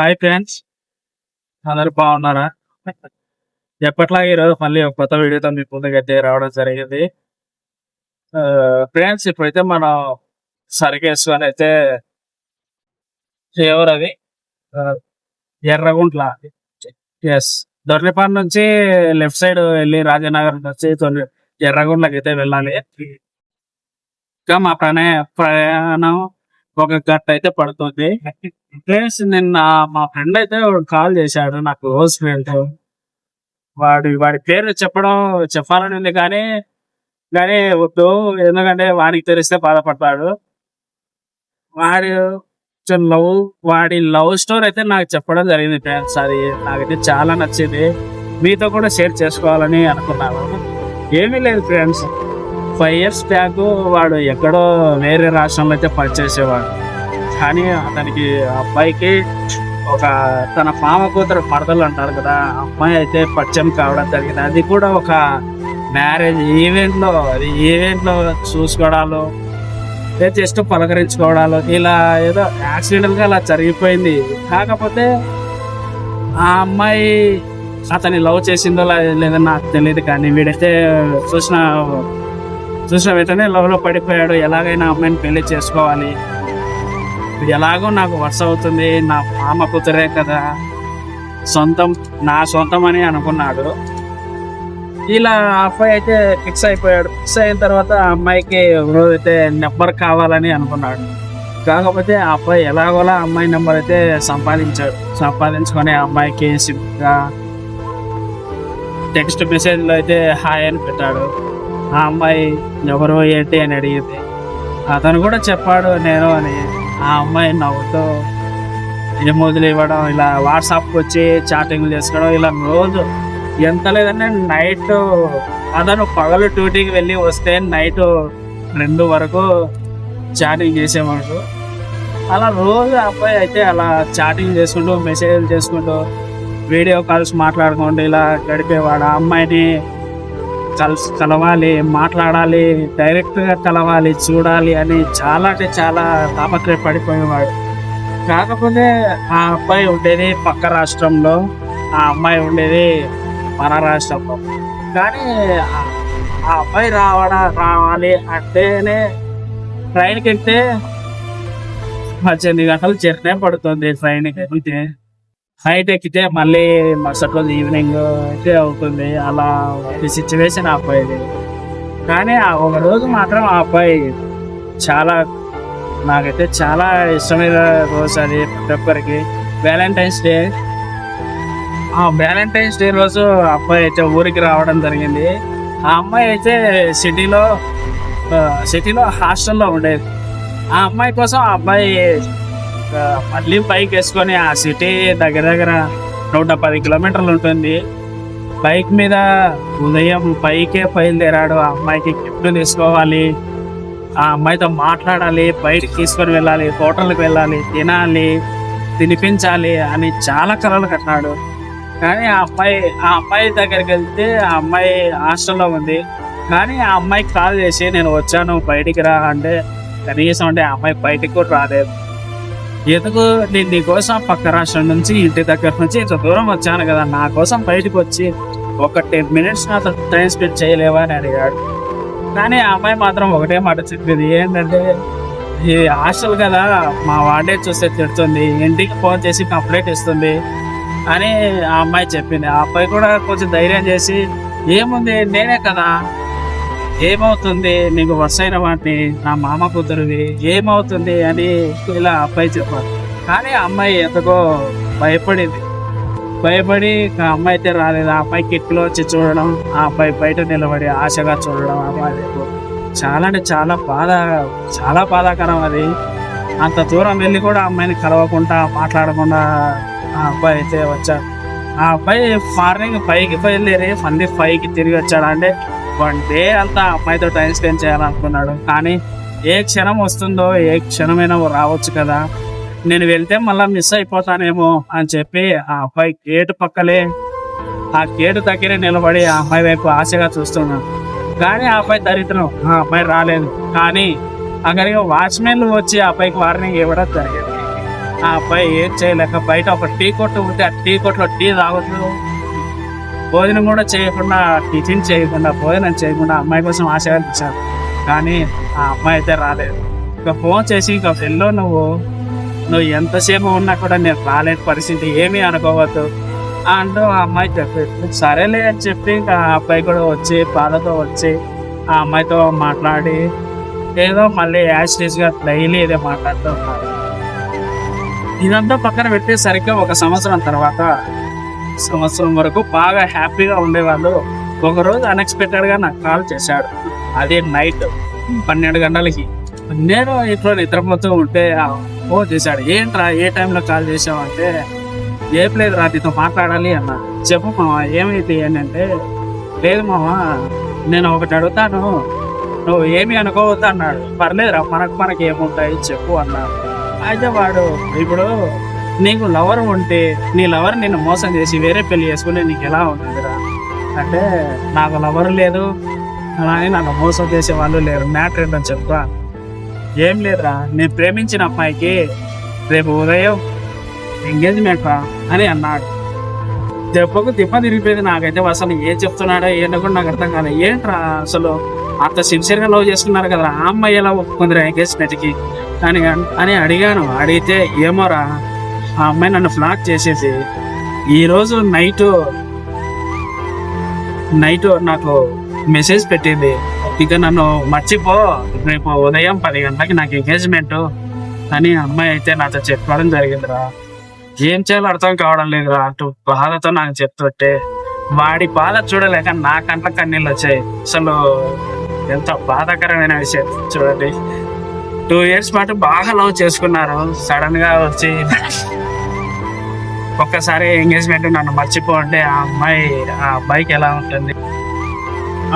Hi friends అందరు బాగున్నారా? ఎప్పట్లాగే ఈరోజు మళ్ళీ ఒక కొత్త వీడియోతో మీ ముందుకైతే రావడం జరిగింది. ఫ్రెండ్స్ ఇప్పుడైతే మనం సరికేసుకొని అయితే ఎవరు అది? ఎర్రగుంట్ల. ఎస్ దొర్లిపాడు నుంచి లెఫ్ట్ సైడ్ వెళ్ళి రాజనగర్ నుంచి ఎర్రగుండ్లకి ఎర్రగుంట్లకి అయితే వెళ్ళాలి. ఇంకా మా ప్రణయ ప్రయాణం ఒక గంట అయితే పడుతుంది. ఫ్రెండ్స్ నిన్న మా ఫ్రెండ్ అయితే కాల్ చేశాడు నాకు రోజు ఫ్రెండ్ వాడి వాడి పేరు చెప్పడం చెప్పాలని ఉంది కానీ కానీ వద్దు ఎందుకంటే వాడికి తెలిస్తే బాధపడతాడు. వాడి లవ్ వాడి లవ్ స్టోరీ అయితే నాకు చెప్పడం జరిగింది ఫ్రెండ్స్ అది నాకైతే చాలా నచ్చింది. మీతో కూడా షేర్ చేసుకోవాలని అనుకున్నాను. ఏమీ లేదు ఫ్రెండ్స్ ఫైవ్ ఇయర్స్ బ్యాక్ వాడు ఎక్కడో వేరే రాష్ట్రంలో అయితే పనిచేసేవాడు. కానీ అతనికి ఆ అబ్బాయికి ఒక తన మామ కూతురు మరదలు అంటారు కదా ఆ అమ్మాయి అయితే పరిచయం కావడం జరిగింది. అది కూడా ఒక మ్యారేజ్ ఈవెంట్లో అది ఈవెంట్లో చూసుకోవడాలు లేదా జస్ట్ పలకరించుకోవడాలు ఇలా ఏదో యాక్సిడెంట్గా అలా జరిగిపోయింది. కాకపోతే ఆ అమ్మాయి అతన్ని లవ్ చేసిందో లేదో నాకు తెలియదు కానీ వీడైతే చూసిన చూసిన వెంటనే లవ్లో పడిపోయాడు. ఎలాగైనా అమ్మాయిని పెళ్ళి చేసుకోవాలి. ఎలాగో నాకు వర్ష అవుతుంది. నా మామ కూతురే కదా. సొంతం నా సొంతం అని అనుకున్నాడు. ఇలా అబ్బాయి అయితే ఫిక్స్ అయిపోయాడు. ఫిక్స్ అయిన తర్వాత అమ్మాయికి అమ్మాయికి అయితే నెంబర్ కావాలని అనుకున్నాడు. కాకపోతే ఆ అబ్బాయి ఎలాగోలా అమ్మాయి నెంబర్ అయితే సంపాదించాడు. సంపాదించుకొని ఆ అమ్మాయికి సిగ్గా టెక్స్ట్ మెసేజ్లో అయితే హాయ్ అని పెట్టాడు. ఆ అమ్మాయి ఎవరు ఏంటి అని అడిగింది అతను కూడా చెప్పాడు నేను అని ఆ అమ్మాయి నవ్వుతూ ఎమోజులు ఇవ్వడం ఇలా వాట్సాప్కి వచ్చి చాటింగ్ చేసుకోవడం ఇలా రోజు ఎంత లేదంటే నైట్ అతను పగలు డ్యూటీకి వెళ్ళి వస్తే నైట్ రెండు వరకు చాటింగ్ చేసేవాడు. అలా రోజు అబ్బాయి అయితే అలా చాటింగ్ చేసుకుంటూ మెసేజ్లు చేసుకుంటూ వీడియో కాల్స్ మాట్లాడుకుంటూ ఇలా గడిపేవాడు. ఆ అమ్మాయిని కలిసి కలవాలి మాట్లాడాలి డైరెక్ట్గా కలవాలి చూడాలి అని చాలా అంటే చాలా తాపత్రయ పడిపోయేవాడు కాకపోతే ఆ అబ్బాయి ఉండేది పక్క రాష్ట్రంలో ఆ అమ్మాయి ఉండేది మన రాష్ట్రంలో. కానీ ఆ- అబ్బాయి రావడా రావాలి అంటేనే ట్రైన్కి వెళ్తే పద్దెనిమిది గంటలు జర్నీ పడుతుంది ట్రైన్కి ఎక్కితే నైట్ ఎక్కితే మళ్ళీ మరుసటి రోజు ఈవినింగ్ అయితే అవుతుంది. అలా సిచ్యువేషన్ ఆ అబ్బాయిది కానీ ఆ ఒక రోజు మాత్రం ఆ అబ్బాయి చాలా నాకైతే చాలా ఇష్టమైన రోజు అది ప్రతి ఒక్కరికి వ్యాలంటైన్స్ డే ఆ వ్యాలంటైన్స్ డే రోజు అబ్బాయి అయితే ఊరికి రావడం జరిగింది. ఆ అమ్మాయి అయితే సిటీలో సిటీలో హాస్టల్లో ఉండేది. ఆ అమ్మాయి కోసం ఆ అబ్బాయి మళ్ళీ బైక్ వేసుకొని ఆ సిటీ దగ్గర దగ్గర నూట పది కిలోమీటర్లు ఉంటుంది. బైక్ మీద ఉదయం పైకే బయలుదేరాడు. ఆ అమ్మాయికి గిఫ్ట్ తీసుకోవాలి. ఆ అమ్మాయితో మాట్లాడాలి. బయటికి తీసుకొని వెళ్ళాలి. హోటల్కి వెళ్ళాలి. తినాలి. తినిపించాలి అని చాలా కలలు కట్టినాడు. కానీ ఆ అమ్మాయి ఆ అమ్మాయి దగ్గరికి వెళ్తే ఆ అమ్మాయి హాస్టల్లో ఉంది. కానీ ఆ అమ్మాయికి కాల్ చేసి నేను వచ్చాను బయటికి రా అంటే కనీసం అంటే ఆ అమ్మాయి బయటికి కూడా రాలేదు. ఎందుకు నేను నీకోసం పక్క రాష్ట్రం నుంచి ఇంటి దగ్గర నుంచి ఇంత దూరం వచ్చాను కదా నా కోసం బయటకు వచ్చి ఒక టెన్ మినిట్స్ నాతో టైం స్పెండ్ చేయలేవా అని అడిగాడు. కానీ ఆ అమ్మాయి మాత్రం ఒకటే మాట చెప్పింది ఏంటంటే ఈ హాస్టల్ కదా మా వాడే చూస్తే తిడుతుంది ఇంటికి ఫోన్ చేసి కంప్లైంట్ ఇస్తుంది అని ఆ అమ్మాయి చెప్పింది. ఆ అబ్బాయి కూడా కొంచెం ధైర్యం చేసి ఏముంది నేనే కదా ఏమవుతుంది? నీకు వరుసైన వాటిని నా మామ కూతురువి ఏమవుతుంది అని ఇలా అబ్బాయి చెప్పారు. కానీ ఆ అమ్మాయి ఎంతగో భయపడింది. భయపడి ఆ అమ్మాయి అయితే రాలేదు. ఆ అమ్మాయి కిట్లో వచ్చి చూడడం ఆ అబ్బాయి బయట నిలబడి ఆశగా చూడడం అమ్మాయి చాలా అంటే చాలా బాధ చాలా బాధాకరం అది. అంత దూరం వెళ్ళి కూడా ఆ అమ్మాయిని కలవకుండా మాట్లాడకుండా ఆ అబ్బాయి అయితే వచ్చాడు. ఆ అబ్బాయి మార్నింగ్ ఫైవ్కి బయలుదేరి మళ్ళీ ఫైవ్కి తిరిగి వచ్చాడు. అంటే వన్ డే అంతా అమ్మాయితో టైం స్పెండ్ చేయాలనుకున్నాడు. కానీ ఏ క్షణం వస్తుందో ఏ క్షణమైనా రావచ్చు కదా. నేను వెళ్తే మళ్ళీ మిస్ అయిపోతానేమో అని చెప్పి ఆ అబ్బాయి గేటు పక్కలే ఆ గేటు దగ్గరే నిలబడి ఆ అమ్మాయి వైపు ఆశగా చూస్తున్నాను కానీ ఆ అబ్బాయి దరిద్రం. ఆ అబ్బాయి రాలేదు. కానీ అక్కడికి వాచ్మెన్లు వచ్చి ఆ అబ్బాయికి వార్నింగ్ ఇవ్వడం జరిగింది. ఆ అబ్బాయి ఏం చేయలేక బయట ఒక టీ కొట్టు ఉంటే ఆ టీ కొట్లో టీ తాగుతూ భోజనం కూడా చేయకుండా టిఫిన్ చేయకుండా భోజనం చేయకుండా అమ్మాయి కోసం ఆశ కల్పించారు కానీ ఆ అమ్మాయి అయితే రాలేదు. ఇక ఫోన్ చేసి ఇంకా వెళ్ళు నువ్వు నువ్వు ఎంతసేపు ఉన్నా కూడా నేను రాలేని పరిస్థితి ఏమీ అనుకోవద్దు అంటూ ఆ అమ్మాయి చెప్పేది సరేలే అని చెప్పి ఇంకా ఆ అబ్బాయి కూడా వచ్చి పాలతో వచ్చి ఆ అమ్మాయితో మాట్లాడి ఏదో మళ్ళీ యాస్టీస్గా డైలీ ఇదే మాట్లాడుతూ ఉన్నారు. ఇదంతా పక్కన పెట్టి సరిగ్గా ఒక సంవత్సరం తర్వాత సంవత్సరం వరకు బాగా హ్యాపీగా ఉండేవాళ్ళు. ఒకరోజు అన్ఎక్స్పెక్టెడ్గా నాకు కాల్ చేశాడు. అదే నైట్ పన్నెండు గంటలకి. నేను ఇంట్లో నిద్రపోతూ ఉంటే ఫోన్ చేశాడు. ఏంట్రా ఏ టైంలో కాల్ చేసావు అంటే ఏం లేదు రా నీతో మాట్లాడాలి అన్న. చెప్పు మామ ఏమైంది? ఏంటంటే లేదు మామ నేను ఒకటి అడుగుతాను. నువ్వు ఏమి అనుకోవద్దు అన్నాడు. పర్లేదురా మనకు మనకి ఏముంటాయి చెప్పు అన్నాడు. అయితే వాడు ఇప్పుడు నీకు లవర్ ఉంటే నీ లవర్ నిన్ను మోసం చేసి వేరే పెళ్ళి చేసుకునే నీకు ఎలా ఉంటుందిరా? అంటే నాకు లవర్ లేదు అలానే నన్ను మోసం చేసే వాళ్ళు లేరు. మ్యాటర్ ఏంటని చెప్తా. ఏం లేదురా నేను ప్రేమించిన అమ్మాయికి రేపు ఉదయం ఎంగేజ్మెంట్ రా అని అన్నాడు. దెబ్బకు దిబ్బ తిరిగిపోయింది నాకైతే. అసలు ఏం చెప్తున్నాడో ఏంటో కూడా నాకు అర్థం కాలేదు ఏంట్రా అసలు? అంత సిన్సియర్గా లవ్ చేసుకున్నారు కదా ఆ అమ్మాయి ఎలా ఒప్పుకుందిరా ఎంగేజ్మెంట్కి అని అని అడిగాను. అడిగితే ఏమోరా ఆ అమ్మాయి నన్ను ఫ్లాక్ చేసేసి ఈరోజు నైట్ నైట్ నాకు మెసేజ్ పెట్టింది. ఇక నన్ను మర్చిపో రేపు ఉదయం పది గంటలకి నాకు ఎంగేజ్మెంట్ అని అమ్మాయి అయితే నాతో చెప్పడం జరిగిందిరా. ఏం చేయాలో అర్థం కావడం లేదురా అటు బాధతో నాకు చెప్తుంటే వాడి బాధ చూడలేక నా కంట కన్నీళ్ళు వచ్చాయి. అసలు ఎంత బాధాకరమైన విషయం చూడండి. టూ ఇయర్స్ పాటు బాగా లవ్ చేసుకున్నారు. సడన్గా వచ్చి ఒక్కసారి ఎంగేజ్మెంట్ నన్ను మర్చిపో అంటే ఆ అమ్మాయి ఆ అబ్బాయికి ఎలా ఉంటుంది?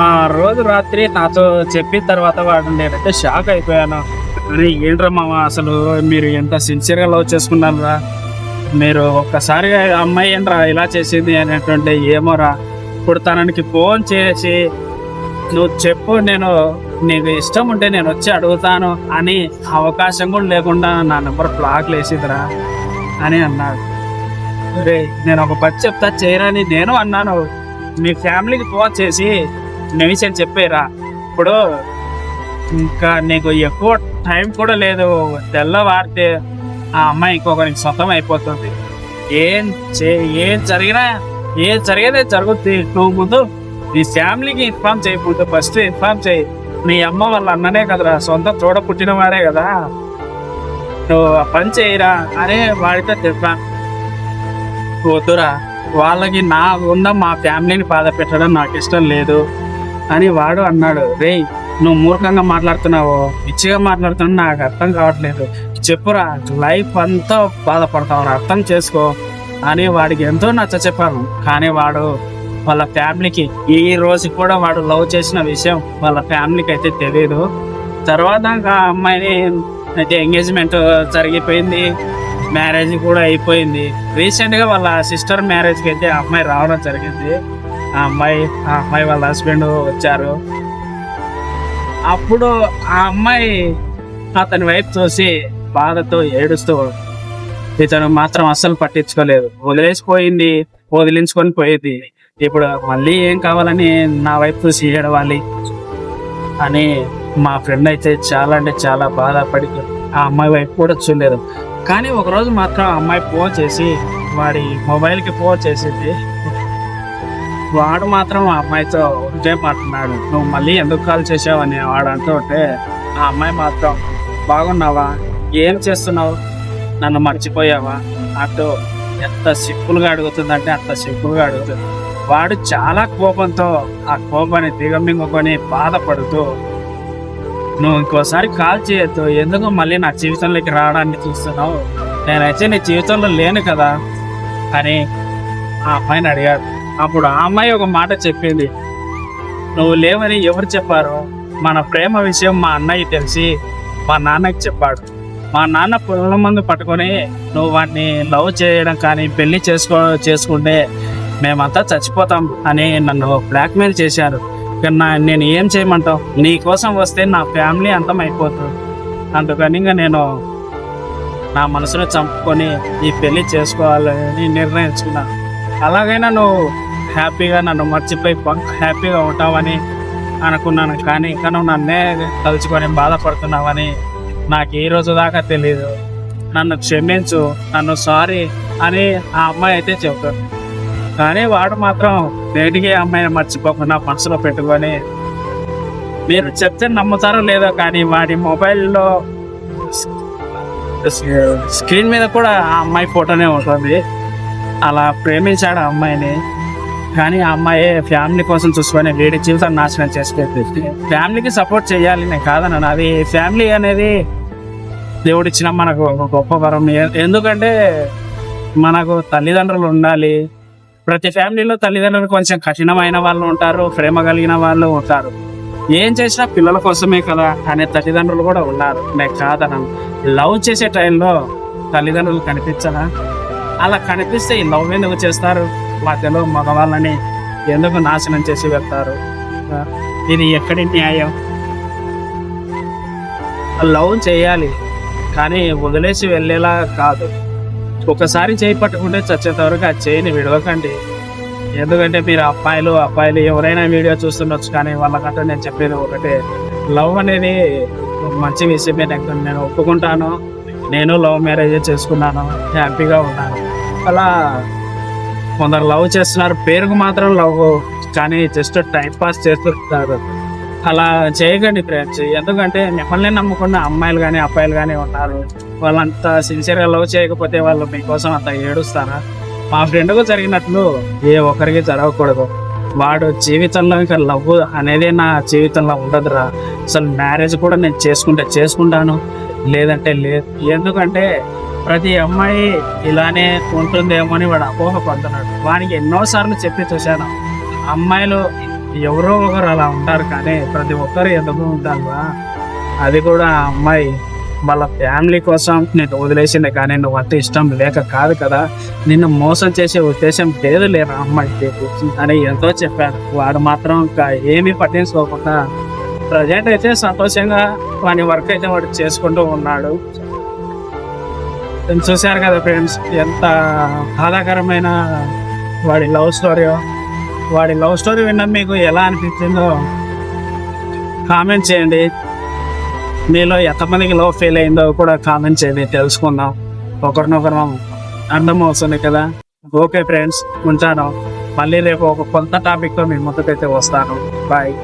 ఆ రోజు రాత్రి నాతో చెప్పిన తర్వాత వాడు నేనైతే షాక్ అయిపోయాను. అరే ఏంట్రా మామ అసలు మీరు ఎంత సిన్సియర్గా లవ్ చేసుకున్నారా మీరు ఒక్కసారి అమ్మాయి ఏంట్రా ఇలా చేసింది అనేటువంటి ఏమోరా? ఇప్పుడు తనకి ఫోన్ చేసి నువ్వు చెప్పు నేను నీకు ఇష్టం ఉంటే నేను వచ్చి అడుగుతాను అని అవకాశం కూడా లేకుండా నా నెంబర్ బ్లాక్ వేసిదిరా అని అన్నాడు. రే నేను ఒక పచ్చి చెప్తా చేయరని నేను అన్నాను. మీ ఫ్యామిలీకి ఫోన్ చేసి నేను విషయం చెప్పేరా. ఇప్పుడు ఇంకా నీకు ఎక్కువ టైం కూడా లేదు. తెల్లవారితే ఆ అమ్మాయి ఇంకొకరికి సొంతం అయిపోతుంది. ఏం చే ఏం జరిగినా ఏం జరిగేదే జరుగుద్ది. నువ్వు ముందు నీ ఫ్యామిలీకి ఇన్ఫార్మ్ చేయకూడదు ఫస్ట్ ఇన్ఫార్మ్ చేయి. నీ అమ్మ వాళ్ళ అన్ననే కదరా సొంత చూడ పుట్టిన వాడే కదా. నువ్వు పని చేయరా అరే వాడితో చెప్పాను. వద్దురా వాళ్ళకి నా ఉన్న మా ఫ్యామిలీని బాధ పెట్టడం నాకు ఇష్టం లేదు అని వాడు అన్నాడు. రేయ్ నువ్వు మూర్ఖంగా మాట్లాడుతున్నావు? పిచ్చిగా మాట్లాడుతున్నావు నాకు అర్థం కావట్లేదు. చెప్పురా లైఫ్ అంతా బాధపడతావు అర్థం చేసుకో అని వాడికి ఎంతో నచ్చ చెప్పాను. కానీ వాడు వాళ్ళ ఫ్యామిలీకి ఈ రోజు కూడా వాడు లవ్ చేసిన విషయం వాళ్ళ ఫ్యామిలీకి అయితే తెలియదు తర్వాత ఇంకా ఆ అమ్మాయిని అయితే ఎంగేజ్మెంట్ జరిగిపోయింది. మ్యారేజ్ కూడా అయిపోయింది. రీసెంట్గా వాళ్ళ సిస్టర్ మ్యారేజ్కి అయితే ఆ అమ్మాయి రావడం జరిగింది. ఆ అమ్మాయి ఆ అమ్మాయి వాళ్ళ హస్బెండ్ వచ్చారు. అప్పుడు ఆ అమ్మాయి అతని వైపు చూసి బాధతో ఏడుస్తూ ఇతను మాత్రం అస్సలు పట్టించుకోలేదు. వదిలేసిపోయింది వదిలించుకొని పోయేది. ఇప్పుడు మళ్ళీ ఏం కావాలని నా వైపు చూసి ఏడవాలి అని మా ఫ్రెండ్ అయితే చాలా అంటే చాలా బాధపడి ఆ అమ్మాయి వైపు కూడా చూడలేదు. కానీ ఒకరోజు మాత్రం ఆ అమ్మాయి ఫోన్ చేసి వాడి మొబైల్కి ఫోన్ చేసింది. వాడు మాత్రం ఆ అమ్మాయితో ఉంటే మాట్లాడు నువ్వు మళ్ళీ ఎందుకు కాల్ చేసావని వాడు అంటూ ఉంటే ఆ అమ్మాయి మాత్రం బాగున్నావా? ఏం చేస్తున్నావు? నన్ను మర్చిపోయావా? అంటూ ఎంత సింపుల్గా అడుగుతుందంటే అంత సింపుల్గా అడుగుతుంది. వాడు చాలా కోపంతో ఆ కోపాన్ని దిగమింగుకొని బాధపడుతూ నువ్వు ఇంకోసారి కాల్ చేయొద్దు. ఎందుకు మళ్ళీ నా జీవితంలోకి రావడానికి చూస్తున్నావు? నేనైతే నీ జీవితంలో లేను కదా. అని ఆ అమ్మాయిని అడిగాడు. అప్పుడు ఆ అమ్మాయి ఒక మాట చెప్పింది. నువ్వు లేవని ఎవరు చెప్పారు? మన ప్రేమ విషయం మా అన్నయ్య తెలిసి మా నాన్నకి చెప్పాడు. మా నాన్న పొలం మందు పట్టుకొని నువ్వు వాటిని లవ్ చేయడం కానీ పెళ్ళి చేసుకో చేసుకుంటే మేమంతా చచ్చిపోతాం అని నన్ను బ్లాక్మెయిల్ చేశారు. ఇక నా నేను ఏం చేయమంటావు? నీ కోసం వస్తే నా ఫ్యామిలీ అంతం అయిపోతుంది అందుకని ఇంకా నేను నా మనసును చంపుకొని ఈ పెళ్ళి చేసుకోవాలని నిర్ణయించుకున్నాను అలాగైనా నువ్వు హ్యాపీగా నన్ను మర్చిపోయి హ్యాపీగా ఉంటావని అనుకున్నాను. కానీ ఇంకా నువ్వు నన్నే తలుచుకొని బాధపడుతున్నావని నాకు ఈ రోజు దాకా తెలియదు నన్ను క్షమించు నన్ను సారీ అని ఆ అమ్మాయి అయితే చెబుతాడు కానీ వాడు మాత్రం నేటికి అమ్మాయిని మర్చిపోకుండా మనసులో పెట్టుకొని మీరు చెప్తే నమ్ముతారో లేదో కానీ వాడి మొబైల్లో స్క్రీన్ మీద కూడా ఆ అమ్మాయి ఫోటోనే ఉంటుంది. అలా ప్రేమించాడు ఆ అమ్మాయిని. కానీ ఆ అమ్మాయి ఫ్యామిలీ కోసం చూసుకొని వీడి జీవితాన్ని నాశనం చేసి ఫ్యామిలీకి సపోర్ట్ చేయాలి నేను కాదన్నాను. అది ఫ్యామిలీ అనేది దేవుడిచ్చిన మనకు గొప్ప వరం. ఎందుకంటే మనకు తల్లిదండ్రులు ఉండాలి. ప్రతి ఫ్యామిలీలో తల్లిదండ్రులు కొంచెం కఠినమైన వాళ్ళు ఉంటారు ప్రేమ కలిగిన వాళ్ళు ఉంటారు. ఏం చేసినా పిల్లల కోసమే కదా అనే తల్లిదండ్రులు కూడా ఉన్నారు. నేను కాదనం. లవ్ చేసే టైంలో తల్లిదండ్రులు కనిపించరా? అలా కనిపిస్తే ఈ లవ్ ఎందుకు చేస్తారు? మధ్యలో మగవాళ్ళని ఎందుకు నాశనం చేసి వెళ్తారు ఇది ఎక్కడి న్యాయం? లవ్ చేయాలి కానీ వదిలేసి వెళ్ళేలా కాదు. ఒకసారి చేయి పట్టుకుంటే చచ్చేంత వరకు ఆ చేయిని విడవకండి. ఎందుకంటే మీరు అబ్బాయిలు అబ్బాయిలు ఎవరైనా వీడియో చూస్తుండొచ్చు కానీ వాళ్ళకంటే నేను చెప్పేది ఒకటే. లవ్ అనేది మంచి విషయమే నాకు నేను ఒప్పుకుంటాను. నేను లవ్ మ్యారేజ్ చేసుకున్నాను. హ్యాపీగా ఉన్నాను. అలా కొందరు లవ్ చేస్తున్నారు. పేరుకు మాత్రం లవ్ కానీ జస్ట్ టైం పాస్ చేస్తుంటారు అలా చేయకండి ఫ్రెండ్స్ ఎందుకంటే మిమ్మల్ని నమ్ముకున్న అమ్మాయిలు కానీ అబ్బాయిలు కానీ ఉన్నారు వాళ్ళంతా సిన్సియర్గా లవ్ చేయకపోతే వాళ్ళు మీకోసం అంత ఏడుస్తారా? మా ఫ్రెండ్కు జరిగినట్లు ఏ ఒక్కరికి జరగకూడదు. వాడు జీవితంలో ఇంకా లవ్ అనేది నా జీవితంలో ఉండదురా. అసలు మ్యారేజ్ కూడా నేను చేసుకుంటే చేసుకుంటాను లేదంటే లేదు. ఎందుకంటే ప్రతి అమ్మాయి ఇలానే ఉంటుందేమో అని వాడు అపోహ పడుతున్నాడు వానికి ఎన్నోసార్లు చెప్పి చూశాను. అమ్మాయిలు ఎవరో ఒకరు అలా ఉంటారు కానీ ప్రతి ఒక్కరు ఎందుకు ఉంటారా అది కూడా అమ్మాయి వాళ్ళ ఫ్యామిలీ కోసం నేను వదిలేసింది కానీ నువ్వు అంత ఇష్టం లేక కాదు కదా. నిన్ను మోసం చేసే ఉద్దేశం లేదు లేరా అమ్మాయికి? అని ఎంతో చెప్పాను వాడు మాత్రం ఇంకా ఏమీ పట్టించుకోకుండా ప్రజెంట్ అయితే సంతోషంగా వాని వర్క్ అయితే వాడు చేసుకుంటూ ఉన్నాడు. నేను చూశారు కదా ఫ్రెండ్స్ ఎంత బాధాకరమైన వాడి లవ్ స్టోరీ వాడి లవ్ స్టోరీ విన్న మీకు ఎలా అనిపించిందో కామెంట్ చేయండి. మీలో ఎంతమందికి లవ్ ఫెయిల్ అయిందో కూడా కామెంట్ చేయండి. తెలుసుకుందాం. ఒకరినొకరు అర్థం అవుతుంది కదా? ఓకే ఫ్రెండ్స్ ఉంటాను. మళ్ళీ రేపు ఒక కొత్త టాపిక్తో మీ ముందుకైతే వస్తాను. బాయ్.